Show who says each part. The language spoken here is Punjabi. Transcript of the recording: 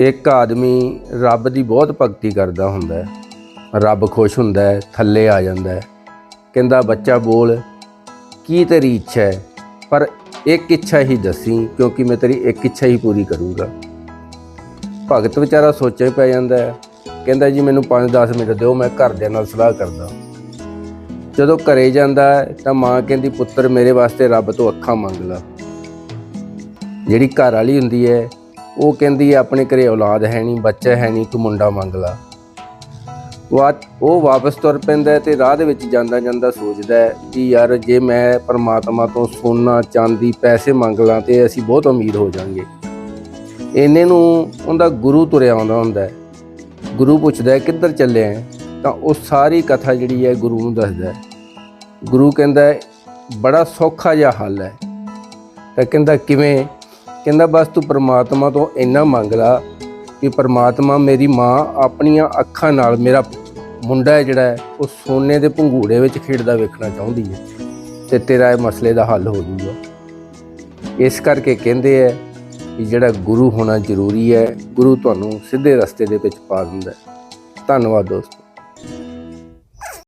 Speaker 1: ਇੱਕ ਆਦਮੀ ਰੱਬ ਦੀ ਬਹੁਤ ਭਗਤੀ ਕਰਦਾ ਹੁੰਦਾ ਹੈ। ਰੱਬ ਖੁਸ਼ ਹੁੰਦਾ ਹੈ, ਥੱਲੇ ਆ ਜਾਂਦਾ ਹੈ। ਕਹਿੰਦਾ, ਬੱਚਾ ਬੋਲ, ਕੀ ਤੇਰੀ ਇੱਛਾ ਹੈ? ਪਰ ਇੱਕ ਇੱਛਾ ਹੀ ਦੱਸੀ, ਕਿਉਂਕਿ ਮੈਂ ਤੇਰੀ ਇੱਕ ਇੱਛਾ ਹੀ ਪੂਰੀ ਕਰੂੰਗਾ। ਭਗਤ ਵਿਚਾਰਾ ਸੋਚੇ ਪੈ ਜਾਂਦਾ ਹੈ। ਕਹਿੰਦਾ, ਜੀ ਮੈਨੂੰ 5-10 ਮਿੰਟ ਦਿਓ, ਮੈਂ ਘਰਦਿਆਂ ਨਾਲ ਸਲਾਹ ਕਰਦਾ। ਜਦੋਂ ਘਰੇ ਜਾਂਦਾ ਤਾਂ ਮਾਂ ਕਹਿੰਦੀ, ਪੁੱਤਰ, ਮੇਰੇ ਵਾਸਤੇ ਰੱਬ ਤੋਂ ਅੱਖਾਂ ਮੰਗ ਲਾ। ਜਿਹੜੀ ਘਰ ਵਾਲੀ ਹੁੰਦੀ ਹੈ ਉਹ ਕਹਿੰਦੀ ਆਪਣੇ ਘਰੇ ਔਲਾਦ ਹੈ ਨਹੀਂ, ਬੱਚਾ ਹੈ ਨਹੀਂ, ਤੂੰ ਮੁੰਡਾ ਮੰਗ ਲਾ। ਵਾ ਉਹ ਵਾਪਸ ਤੁਰ ਪੈਂਦਾ ਹੈ ਤੇ ਰਾਹ ਦੇ ਵਿੱਚ ਜਾਂਦਾ ਜਾਂਦਾ ਸੋਚਦਾ ਹੈ ਕਿ ਯਾਰ, ਜੇ ਮੈਂ ਪਰਮਾਤਮਾ ਤੋਂ ਸੋਨਾ, ਚਾਂਦੀ, ਪੈਸੇ ਮੰਗ ਲਾਂ ਤੇ ਅਸੀਂ ਬਹੁਤ ਅਮੀਰ ਹੋ ਜਾਾਂਗੇ। ਇੰਨੇ ਨੂੰ ਉਹਦਾ ਗੁਰੂ ਤੁਰਿਆ ਆਉਂਦਾ ਹੁੰਦਾ ਗੁਰੂ ਪੁੱਛਦਾ ਕਿੱਧਰ ਚੱਲੇ ਆ ਤਾਂ ਉਹ ਸਾਰੀ ਕਥਾ ਜਿਹੜੀ ਹੈ ਗੁਰੂ ਨੂੰ ਦੱਸਦਾ ਗੁਰੂ ਕਹਿੰਦਾ ਬੜਾ ਸੌਖਾ ਜਿਹਾ ਹੱਲ ਹੈ। ਤਾਂ ਕਹਿੰਦਾ, ਕਿਵੇਂ? ਕਹਿੰਦਾ ਬਸ ਤੂੰ ਪ੍ਰਮਾਤਮਾ ਤੋਂ ਇੰਨਾ ਮੰਗ ਲਾ ਕਿ ਪ੍ਰਮਾਤਮਾ ਮੇਰੀ ਮਾਂ ਆਪਣੀਆਂ ਅੱਖਾਂ ਨਾਲ ਮੇਰਾ ਮੁੰਡਾ ਹੈ ਜਿਹੜਾ ਹੈ, ਉਹ ਸੋਨੇ ਦੇ ਭੰਗੂੜੇ ਵਿੱਚ ਖੇਡਦਾ ਵੇਖਣਾ ਚਾਹੁੰਦੀ ਹੈ ਤੇ ਤੇਰਾ ਇਹ ਮਸਲੇ ਦਾ ਹੱਲ ਹੋ ਜਾਊਗਾ ਇਸ ਕਰਕੇ ਕਹਿੰਦੇ ਹੈ ਕਿ ਜਿਹੜਾ ਗੁਰੂ ਹੋਣਾ ਜ਼ਰੂਰੀ ਹੈ ਗੁਰੂ ਤੁਹਾਨੂੰ ਸਿੱਧੇ ਰਸਤੇ ਦੇ ਵਿੱਚ ਪਾ ਦਿੰਦਾ ਧੰਨਵਾਦ ਦੋਸਤੋ।